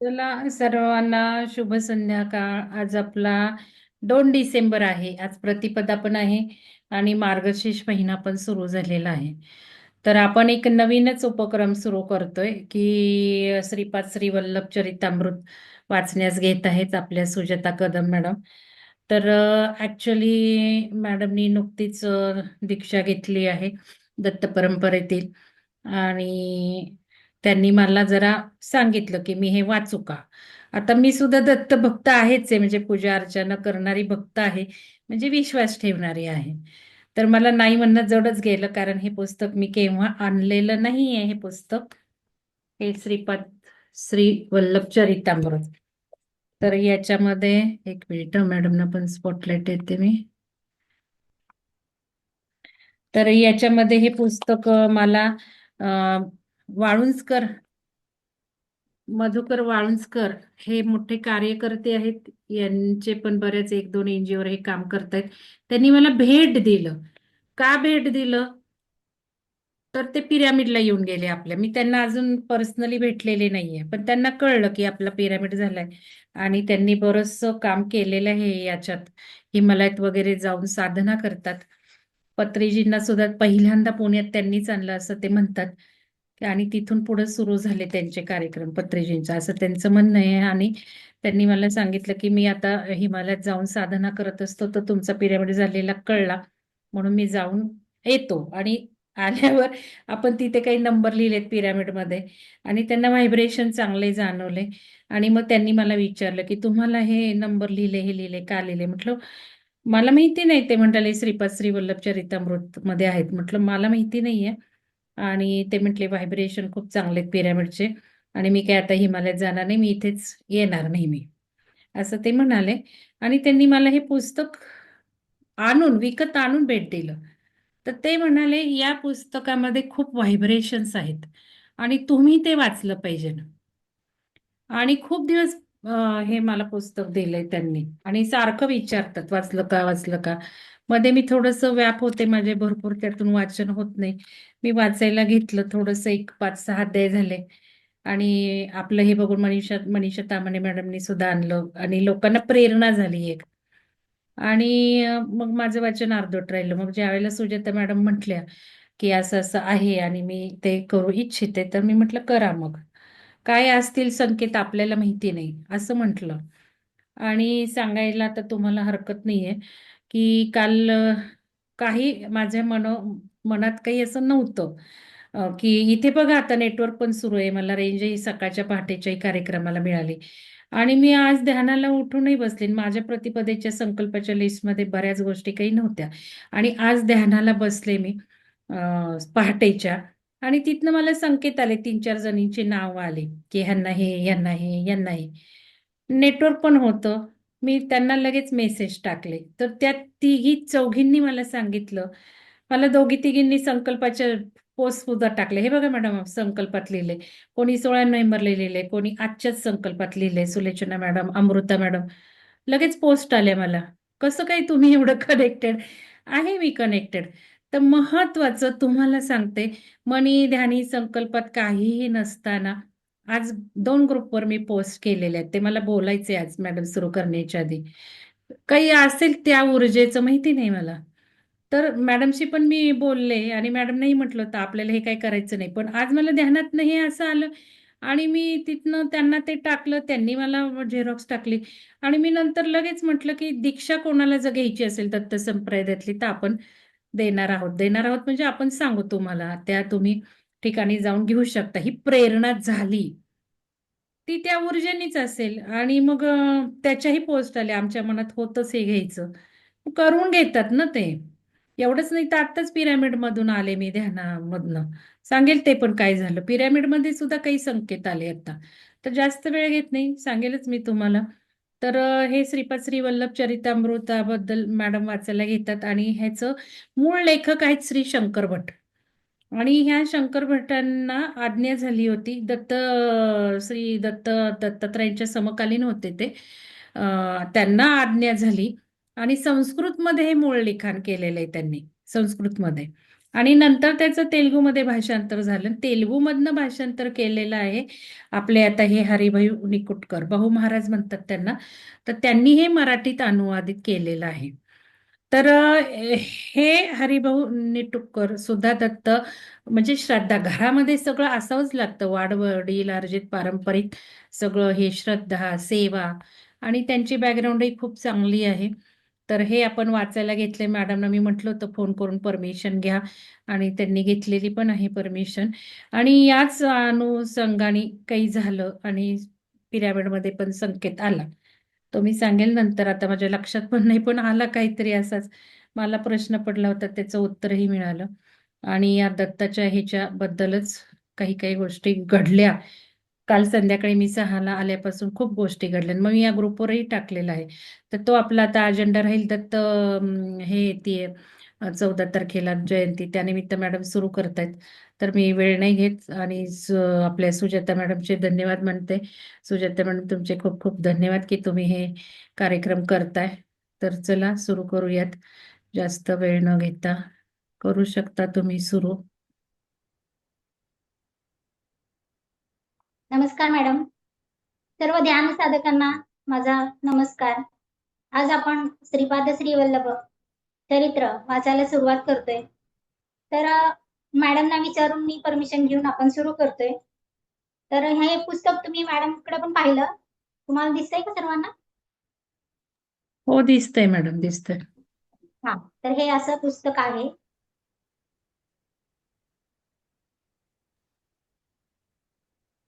चला सर्वांना शुभ संध्याकाळ. आज आपला दोन डिसेंबर आहे. आज प्रतिपदा पण आहे आणि मार्गशीर्ष महिना पण सुरू झालेला आहे. तर आपण एक नवीनच उपक्रम सुरू करतोय की श्रीपाद श्री वल्लभ चरितामृत वाचण्यास घेत आहेत आपल्या सुजाता कदम मॅडम. तर ऍक्च्युली मॅडमनी नुकतीच दीक्षा घेतली आहे दत्त परंपरेतील आणि त्यांनी मला जरा सांगितलं की मी हे वाचू का? आता मी सुद्धा दत्त भक्त आहेच आहे म्हणजे पूजा अर्चना करणारी भक्त आहे म्हणजे विश्वास ठेवणारी आहे. तर मला नाही म्हणणं जडच गेलं कारण हे पुस्तक मी केव्हा आणलेलं नाही आहे हे पुस्तक हे श्रीपाद श्री वल्लभ चरितामृत. तर याच्यामध्ये एक मिनिट मॅडमना पण स्पॉटलाइट येते मी. तर याच्यामध्ये हे पुस्तक मला वाळुंजकर मधुकर वाळुंजकर हे मोठे कार्यकर्ते आहेत. यांचे पण बरेच एक दोन एनजीओवर हे काम करतायत. त्यांनी मला भेट दिलं. का भेट दिलं? तर ते पिरॅमिडला येऊन गेले आपल्या. मी त्यांना अजून पर्सनली भेटलेले नाहीये. पण त्यांना कळलं की आपला पिरॅमिड झालाय. आणि त्यांनी बरंचसं काम केलेलं आहे याच्यात. हिमालयात वगैरे जाऊन साधना करतात. पत्रीजींना सुद्धा पहिल्यांदा पुण्यात त्यांनीच आणलं असं ते म्हणतात. आणि तिथून पुढे सुरू झाले त्यांचे कार्यक्रम पत्रेजींचे. असं त्यांचं म्हणणं आहे आणि त्यांनी मला सांगितलं की मी आता हिमालयात जाऊन साधना करत असतो तर तुमचा पिरॅमिड झालेला कळला. म्हणून मी जाऊन येतो. आणि आल्यावर आपण तिथे काही नंबर लिहिलेत पिरॅमिडमध्ये. आणि त्यांना व्हायब्रेशन चांगले जाणवले. आणि मग त्यांनी मला विचारलं की तुम्हाला हे नंबर लिहिले हे लिहिले का लिहिले? म्हटलं मला माहिती नाही ते म्हणाले श्रीपाद श्री वल्लभ चरितामृत मध्ये आहेत. म्हटलं मला माहिती नाहीये. आणि ते म्हटले व्हायब्रेशन खूप चांगले आहेत पिरॅमिडचे आणि मी काय आता हिमालयात जाणार नाही मी इथेच येणार नेहमी असं ते म्हणाले. आणि त्यांनी मला हे पुस्तक आणून विकत आणून भेट दिलं. तर ते म्हणाले या पुस्तकामध्ये खूप व्हायब्रेशन्स आहेत आणि तुम्ही ते वाचलं पाहिजे आणि खूप दिवस हे मला पुस्तक दिलंय त्यांनी. आणि सारखं विचारतात वाचलं का वाचलं का? मध्ये मी थोडंसं व्याप होते माझे भरपूर त्यातून वाचन होत नाही. मी वाचायला घेतलं थोडंसं एक पाच सहा अध्याय झाले. आणि आपलं हे बघून मनीषा मनीषा तामाणे मॅडमनी सुद्धा आणलं आणि लोकांना प्रेरणा झाली एक. आणि मग माझं वाचन अर्धवट राहिलं. मग ज्या वेळेला सुजाता मॅडम म्हटल्या की असं असं आहे आणि मी ते करू इच्छिते तर मी म्हटलं करा मग. काय असतील संकेत आपल्याला माहिती नाही असं म्हटलं. आणि सांगायला तर तुम्हाला हरकत नाहीये. की काल काही माझ्या मन मनात काही असं नव्हतं. की इथे बघा आता नेटवर्क पण सुरू आहे. मला रेंजही सकाळच्या पहाटेच्याही कार्यक्रमाला मिळाली. आणि मी आज ध्यानाला उठूनही बसले. माझ्या प्रतिपदेच्या संकल्पाच्या लिस्टमध्ये बऱ्याच गोष्टी काही नव्हत्या. आणि आज ध्यानाला बसले मी पहाटेच्या. आणि तिथनं मला संकेत आले. तीन चार जणींची नाव आले. की ह्यांना हे ह्यांना हे यांना हे. नेटवर्क पण होतं. मी त्यांना लगेच मेसेज टाकले. तर त्या तिघी चौघींनी मला सांगितलं. मला दोघी तिघींनी संकल्पाच्या पोस्ट सुद्धा टाकले. हे बघा मॅडम संकल्पात लिहिले. कोणी सोळा नोव्हेंबरला लिहिले कोणी आजच्याच संकल्पात लिहिले सुलेचना मॅडम अमृता मॅडम लगेच पोस्ट आले मला. कसं काही तुम्ही एवढं कनेक्टेड आहे मी कनेक्टेड तर महत्वाचं तुम्हाला सांगते मनी ध्यानी संकल्पात काहीही नसताना आज दोन ग्रुपवर मी पोस्ट केलेले आहेत. ते मला बोलायचे आज मॅडम सुरू करण्याच्या आधी. काही असेल त्या ऊर्जेचं माहिती नाही मला. तर मॅडमशी पण मी बोलले आणि मॅडम नाही म्हटलं तर आपल्याला हे काही करायचं नाही. पण आज मला ध्यानात नाही असं आलं आणि मी तिथनं त्यांना ते टाकलं त्यांनी मला झेरॉक्स टाकली आणि मी नंतर लगेच म्हटलं की दीक्षा कोणाला जर घ्यायची असेल दत्त संप्रदायातली तर आपण देणार आहोत. देणार आहोत म्हणजे आपण सांगू तुम्हाला. त्या तुम्ही ठिकाणी जाऊन घेऊ शकता. ही प्रेरणा झाली. ती त्या ऊर्जेनीच असेल. आणि मग त्याच्याही पोस्ट आल्या. आमच्या मनात होतच हे घ्यायचं. करून घेतात ना ते. एवढंच नाही तर आत्ताच पिरॅमिडमधून आले मी ध्यानामधनं. सांगेल ते पण काय झालं. पिरॅमिडमध्ये सुद्धा काही संकेत आले आता. तर जास्त वेळ घेत नाही. सांगेलच मी तुम्हाला. तर हे श्रीपाद श्री वल्लभ चरितामृताबद्दल मॅडम वाचायला घेतात. आणि ह्याचं मूळ लेखक आहेत श्री शंकर भट. आणि ह्या शंकर भटांना आज्ञा झाली होती. दत्त श्री दत्त दत्तात्रयांच्या समकालीन होते ते. त्यांना आज्ञा झाली आणि संस्कृतमध्ये हे मूळ लिखाण केलेलं आहे त्यांनी संस्कृतमध्ये. आणि नंतर त्याचं तेलुगूमध्ये भाषांतर झालं. तेलुगूमधनं भाषांतर केलेलं आहे आपले आता हे हरिभाऊ निकुटकर भाऊ महाराज म्हणतात त्यांना. तर त्यांनी हे मराठीत अनुवादित केलेलं आहे. तर हे हरिभाऊ निटुक्कर सुद्धा दत्त म्हणजे श्रद्धा घरामध्ये सगळं असावंच लागतं. वाडवडील अर्जित पारंपरिक सगळं हे श्रद्धा सेवा आणि त्यांची बॅकग्राऊंडही खूप चांगली आहे. तर हे आपण वाचायला घेतले मॅडमना मी म्हटलं होतं फोन करून परमिशन घ्या. आणि त्यांनी घेतलेली पण आहे परमिशन आणि याच अनुषंगाने काही झालं आणि पिरामिडमध्ये पण संकेत आला. तो मी सांगेल नंतर. आता माझ्या लक्षात पण नाही पण आला काहीतरी असाच. मला प्रश्न पडला होता त्याचं उत्तरही मिळालं. आणि या दत्ताच्या ह्याच्याबद्दलच काही काही गोष्टी घडल्या. काल संध्याकाळी मी सहाला आल्यापासून खूप गोष्टी घडल्या. मग मी या ग्रुपवरही टाकलेला आहे. तर तो आपला आता अजेंडा राहील दत्त हे येते चौदा तारखेला जयंती त्यानिमित्त मॅडम सुरू करतायत. तर मी वेळ नाही घेत आणि आपल्या सुजाता मॅडमचे धन्यवाद म्हणते. सुजाता मॅडम तुमचे खूप खूप धन्यवाद की तुम्ही हे कार्यक्रम करताय. तर चला सुरू करूयात. जास्त वेळ न घेता करू शकता तुम्ही सुरू. नमस्कार मॅडम. सर्व ध्यान साधकांना माझा नमस्कार. आज आपण श्रीपाद श्री वल्लभ चरित्र वाचायला सुरुवात करतोय. तर मॅडमना विचारून मी परमिशन घेऊन आपण सुरू करतोय. तर हे पुस्तक तुम्ही मॅडमकडे पण पाहिलं. तुम्हाला दिसतंय का सर्वांना? हो दिसतंय मॅडम दिसतंय. हा तर हे असं पुस्तक आहे.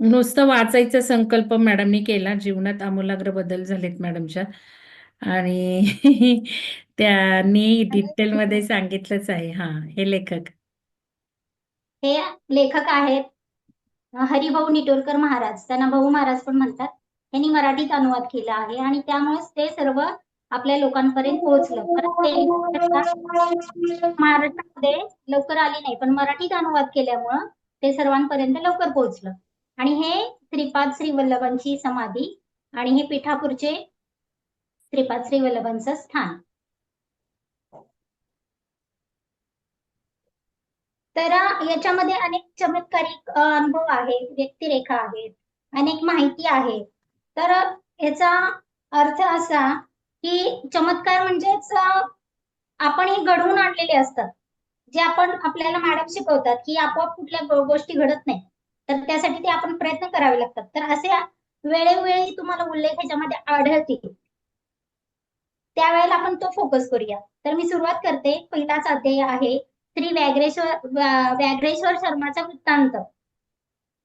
नुसतं वाचायचा संकल्प मॅडमनी केला. जीवनात आमूलाग्र बदल झालेत मॅडमच्या. आणि त्यांनी डिटेलमध्ये सांगितलंच आहे. हा हे लेखक. हे लेखक आहेत हरिभाऊ निटोरकर महाराज. त्यांना भाऊ महाराज पण म्हणतात. यांनी मराठीत अनुवाद केला आहे आणि त्यामुळेच ते सर्व आपल्या लोकांपर्यंत पोहोचलं. महाराष्ट्रामध्ये लवकर आली नाही पण मराठीत अनुवाद केल्यामुळं ते सर्वांपर्यंत लवकर पोहोचलं. आणि हे श्रीपाद श्री वल्लभांची समाधी आणि हे पिठापूरचे श्रीपाद श्री वल्लभांचं स्थान. तर याच्यामध्ये अनेक चमत्कारिक अनुभव आहेत व्यक्तिरेखा आहेत अनेक माहिती आहे. तर याचा अर्थ असा की चमत्कार म्हणजेच आपण हे घडवून आणलेले असतात. जे आपण आपल्याला मॅडम शिकवतात की आपोआप कुठल्या गोष्टी घडत नाही तर त्यासाठी ते आपण प्रयत्न करावे लागतात. तर असे वेळोवेळी तुम्हाला उल्लेख ह्याच्यामध्ये आढळतील. त्यावेळेला आपण तो फोकस करूया. तर मी सुरुवात करते. पहिलाच अध्याय आहे श्री व्याघ्रेश्वर व्याघ्रेश्वर शर्माचा वृत्तांत.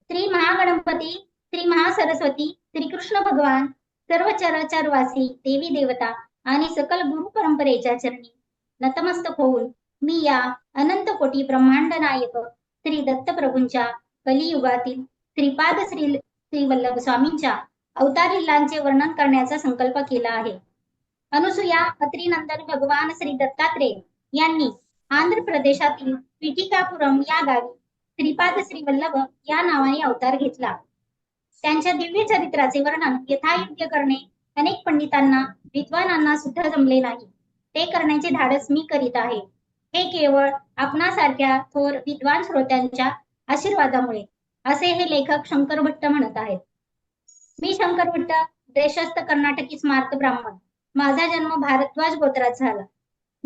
श्री महागणपती श्री महासरस्वती श्री कृष्ण भगवान सर्व चराचरवासी देवी देवता आणि सकल गुरु परंपरेच्या चरणी नतमस्तक होऊन मी या अनंत कोटी ब्रह्मांड नायक श्री दत्त प्रभूंच्या कलियुगातील श्रीपाद श्री श्री वल्लभ स्वामींच्या अवतार लीलांचे वर्णन करण्याचा संकल्प केला आहे. अनुसुया अत्रिनंदन भगवान श्री दत्तात्रेय यांनी आंध्र प्रदेशातील पिटिकापुरम या गावी श्रीपाद श्री वल्लभ या नावाने अवतार घेतला. त्यांच्या दिव्य चरित्राचे वर्णन यथायोग्य करणे अनेक पंडितांना विद्वानांना सुद्धा जमले नाही. ते करण्याचे धाडस मी करीत आहे. हे केवळ आपणासारख्या थोर विद्वान श्रोत्यांच्या आशीर्वादामुळे असे हे लेखक शंकर भट्ट म्हणत आहेत. मी शंकर भट्ट देशस्थ कर्नाटकी स्मार्त ब्राह्मण. माझा जन्म भारद्वाज गोत्रात झाला.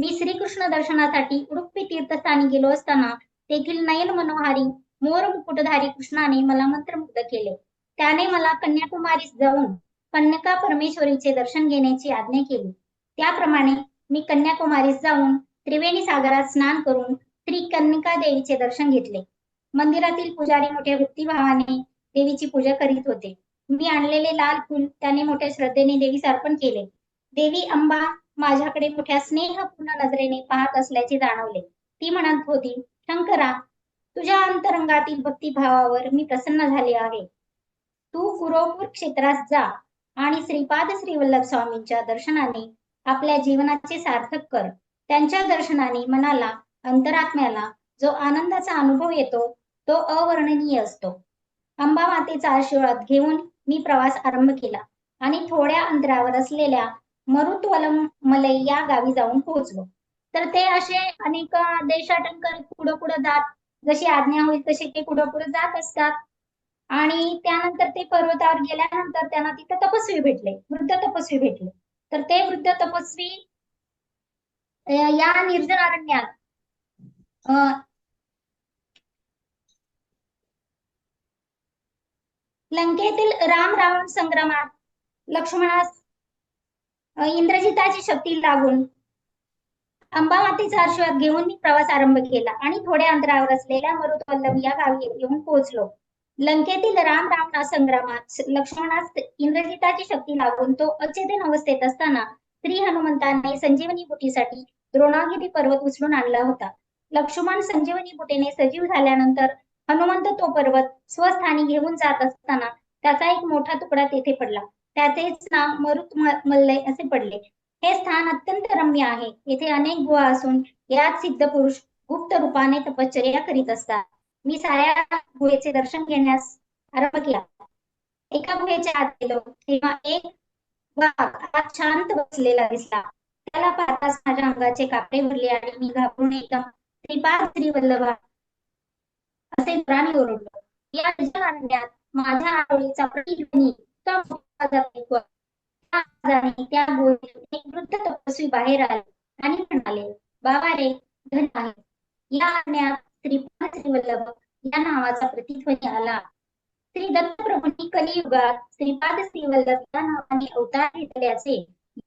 मी श्रीकृष्ण दर्शनासाठी उडुपी तीर्थस्थानी गेलो असताना तेथील नयन मनोहारी मोर मुकुटधारी कृष्णाने मला मंत्रमुग्ध केले. त्याने मला कन्याकुमारीस जाऊन कन्यका परमेश्वरीचे दर्शन घेण्याची आज्ञा केली. त्याप्रमाणे मी कन्याकुमारीस जाऊन त्रिवेणी सागरात स्नान करून श्री कन्यका देवीचे दर्शन घेतले. मंदिरातील पुजारी मोठ्या भक्तिभावाने देवीची पूजा करीत होते. मी आणलेले लाल फूल त्याने मोठ्या श्रद्धेने देवीस अर्पण केले. देवी अंबा माझ्याकडे मोठ्या स्नेहपूर्ण नजरेने पाहत असल्याचे जाणवले. ती म्हणत होती शंकरा तुझ्या अंतरंगातील भक्तिभावावर मी प्रसन्न झाले आहे. तू कुरोपूर क्षेत्रात जा आणि श्रीपाद श्रीवल्लभ स्वामींच्या दर्शनाने आपल्या जीवनाचे सार्थक कर. त्यांच्या दर्शनाने मनाला अंतरात्म्याला जो आनंदाचा अनुभव येतो तो अवर्णनीय असतो. अंबा मातेचा आशीर्वाद घेऊन मी प्रवास आरंभ केला आणि थोड्या अंतरावर असलेल्या मरुत्वलम मलई या गावी जाऊन पोहोचलो तर ते असे अनेक देशाटन करत पुढं पुढं जात जशी आज्ञा होईल तसे ते पुढं पुढं जात असतात. आणि त्यानंतर ते पर्वतावर गेल्यानंतर त्यांना तिथे तपस्वी भेटले वृद्ध तपस्वी भेटले. तर ते वृद्ध तपस्वी या निर्जन अरण्यात अं, लंकेतील राम रावण संग्रामात लक्ष्मणास इंद्रजिताची शक्ती लागून अंबामातीचा आशीर्वाद घेऊन मी प्रवास आरंभ केला आणि थोड्या अंतरावर असलेल्या मरुतवल्लभ या गावी येऊन पोहोचलो. लंकेतील राम रावणा संग्रामात लक्ष्मणास इंद्रजिताची शक्ती लागून तो अचेतन अवस्थेत असताना श्री हनुमंताने संजीवनी बुटीसाठी द्रोणागिरी पर्वत उचलून आणला होता. लक्ष्मण संजीवनी बुटीने सजीव झाल्यानंतर हनुमंत तो पर्वत स्वस्थानी घेऊन जात असताना त्याचा एक मोठा तुकडा तेथे पडला. त्याचेच नाव मरुत मल्लय असे पडले. हे स्थान अत्यंत रम्य आहे. येथे अनेक गुहा असून यात सिद्ध पुरुष गुप्त रूपाने तपश्चर्या करीत असतात. मी साऱ्या गुहेचे दर्शन घेण्यास आरंभ केला. एका गुहेच्या आत गेलो तेव्हा एक वाघ आत शांत बसलेला दिसला. त्याला पाहताच माझ्या अंगाचे कापडे भरले आणि मी घाबरून एकदम श्री श्रीवल्लभा असे जोराने ओरडलो. या निर्जन माझ्या आवडीचा प्रतिध्वनी इतका त्या एक वृद्ध तपस्वी बाहेर आले आणि म्हणाले बाबा रे धन आहे. या अरण्यात श्रीपाद श्रीवल्लभ या नावाचा प्रतिध्वनी आला. श्री दत्तप्रभूंनी कलियुगात श्रीपाद श्रीवल्लभ या नावाने अवतार घेतल्याचे